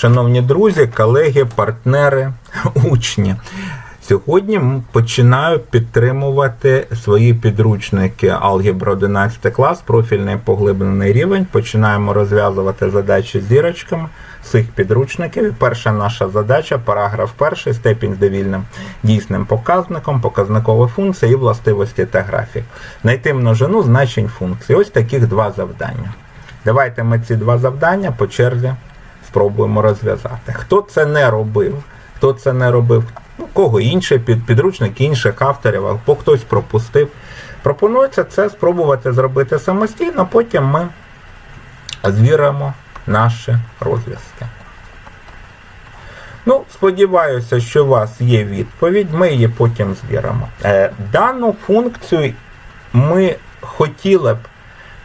Шановні друзі, колеги, партнери, учні. Сьогодні починаю підтримувати свої підручники Алгебра 11 клас, профільний поглиблений рівень. Починаємо розв'язувати задачі зірочками цих підручників. Перша наша задача, параграф перший, степінь з довільним дійсним показником, показникова функція і властивості та графік. Знайти множину значень функцій. Ось таких два завдання. Давайте ми ці два завдання по черзі спробуємо розв'язати. Хто це не робив, хто це не робив, ну, кого інше, під, підручник інших авторів, або хтось пропустив. Пропонується це спробувати зробити самостійно, потім ми звіримо наші розв'язки. Ну, сподіваюся, що у вас є відповідь, ми її потім звіримо. Е, дану функцію ми хотіли б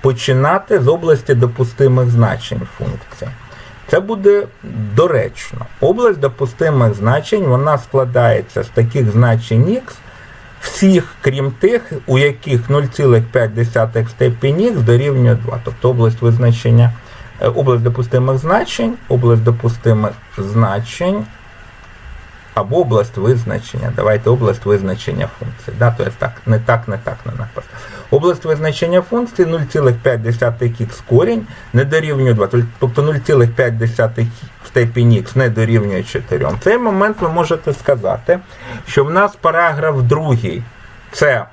починати з області допустимих значень функції. Це буде доречно. Область допустимих значень вона складається з таких значень x, всіх, крім тих, у яких 0,5 степінь х дорівнює 2. Тобто область визначення, е, область допустимих значень, область допустимих значень або область визначення. Давайте область визначення функції. Да, то я так, не так, не так не написав. Область визначення функції 0,5х корінь не дорівнює 2. Тобто 0,5 в степені х не дорівнює 4. В цей момент ви можете сказати, що в нас параграф другий це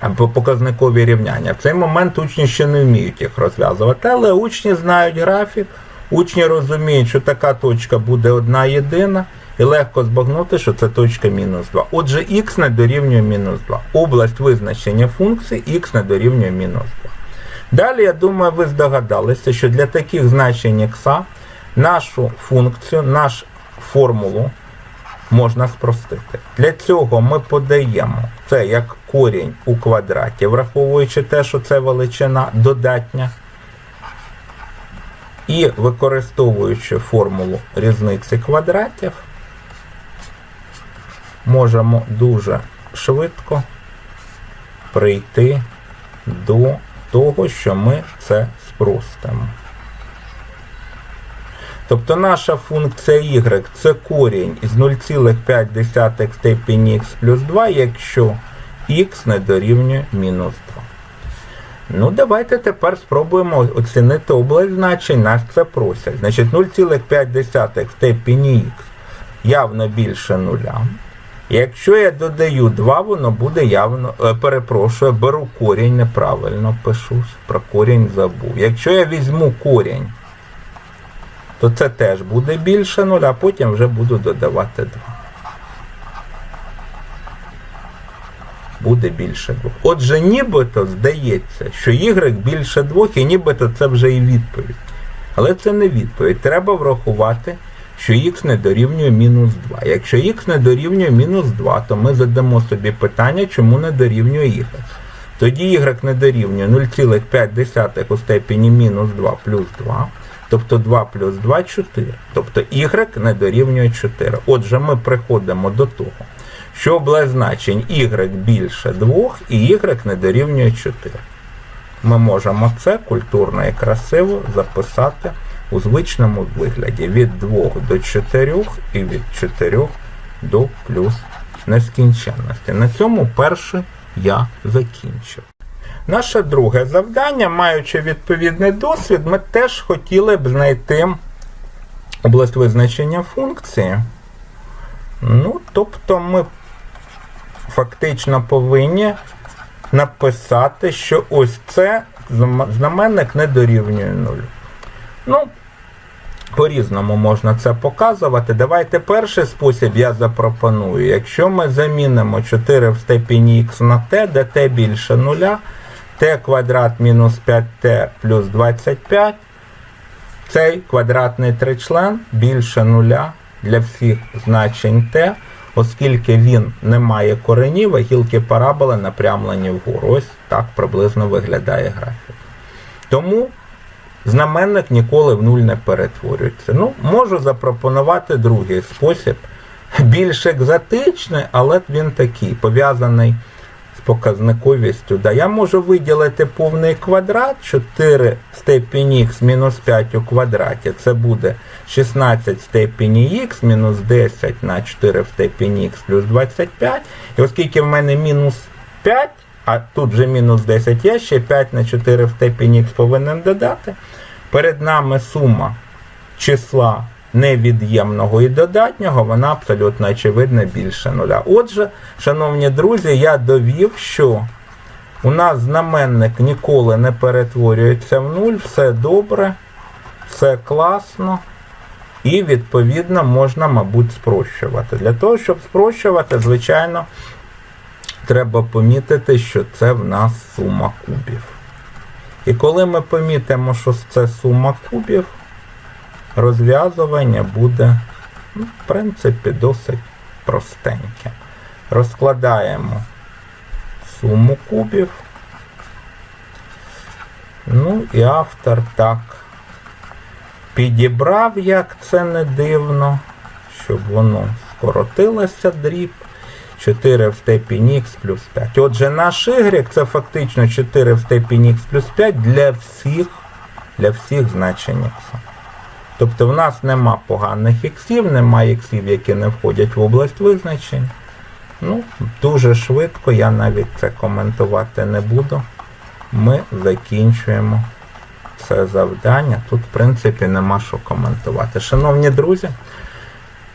або показникові рівняння. В цей момент учні ще не вміють їх розв'язувати, але учні знають графік, учні розуміють, що така точка буде одна єдина, і легко збагнути, що це точка мінус 2. Отже, х не дорівнює мінус 2. Область визначення функції х не дорівнює мінус 2. Далі, я думаю, ви здогадалися, що для таких значень х нашу функцію, нашу формулу можна спростити. Для цього ми подаємо це як корінь у квадраті, враховуючи те, що це величина додатня. І використовуючи формулу різниці квадратів, можемо дуже швидко прийти до того, що ми це спростимо. Тобто наша функція y це корінь із 0,5 степені х плюс 2, якщо х не дорівнює мінус 2. Ну, давайте тепер спробуємо оцінити область значень, нас це просять. Значить, 0,5 в степені х явно більше нуля. Якщо я додаю 2, воно буде явно, е, перепрошую, беру корінь, неправильно пишу, про корінь забув. Якщо я візьму корінь, то це теж буде більше 0, а потім вже буду додавати 2. Буде більше 2. Отже, нібито здається, що y більше 2, і нібито це вже і відповідь. Але це не відповідь. Треба врахувати, що х не дорівнює мінус 2. Якщо х не дорівнює мінус 2, то ми задамо собі питання, чому не дорівнює y. Тоді y не дорівнює 0,5 у степені мінус 2 плюс 2. Тобто 2 плюс 2 4. Тобто y не дорівнює 4. Отже, ми приходимо до того, що область значень y більше 2 і y не дорівнює 4. Ми можемо це культурно і красиво записати у звичному вигляді від 2 до 4 і від 4 до плюс нескінченності. На цьому перше я закінчив. Наше друге завдання, маючи відповідний досвід, ми теж хотіли б знайти область визначення функції. Ну, тобто ми фактично повинні написати, що ось це знаменник не дорівнює нулю. Ну, по-різному можна це показувати. Давайте перший спосіб я запропоную. Якщо ми замінимо 4 в степені х на t, де t більше нуля, t квадрат мінус 5t плюс 25, цей квадратний тричлен більше нуля для всіх значень t, оскільки він не має коренів, а гілки параболи напрямлені вгору. Ось так приблизно виглядає графік. Тому знаменник ніколи в нуль не перетворюється. Ну, можу запропонувати другий спосіб, більш екзотичний, але він такий, пов'язаний з показниковістю. Да. Я можу виділити повний квадрат 4 в степені х мінус 5 у квадраті. Це буде 16 степені х мінус 10 на 4 в степені х плюс 25. І оскільки в мене мінус 5, а тут вже мінус 10, я ще 5 на 4 в степені х повинен додати. Перед нами сума числа невід'ємного і додатнього, вона абсолютно очевидно більше нуля. Отже, шановні друзі, я довів, що у нас знаменник ніколи не перетворюється в нуль, все добре, все класно. І, відповідно, можна, мабуть, спрощувати. Для того, щоб спрощувати, звичайно, треба помітити, що це в нас сума кубів. І коли ми помітимо, що це сума кубів, розв'язування буде, ну, в принципі, досить простеньке. Розкладаємо суму кубів. Ну і автор так підібрав, як це не дивно, щоб воно скоротилося дріб. 4 в степені х плюс 5. Отже, наш y це фактично 4 в степені х плюс 5 для всіх, для всіх значень х. Тобто в нас нема поганих іксів, нема іксів, які не входять в область визначень. Ну, дуже швидко, я навіть це коментувати не буду. Ми закінчуємо це завдання. Тут, в принципі, нема що коментувати. Шановні друзі,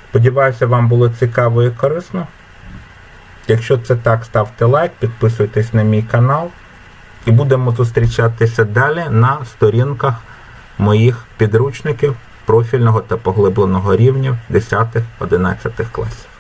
сподіваюся, вам було цікаво і корисно. Якщо це так, ставте лайк, підписуйтесь на мій канал. І будемо зустрічатися далі на сторінках моїх підручників профільного та поглибленого рівнів 10-11 класів.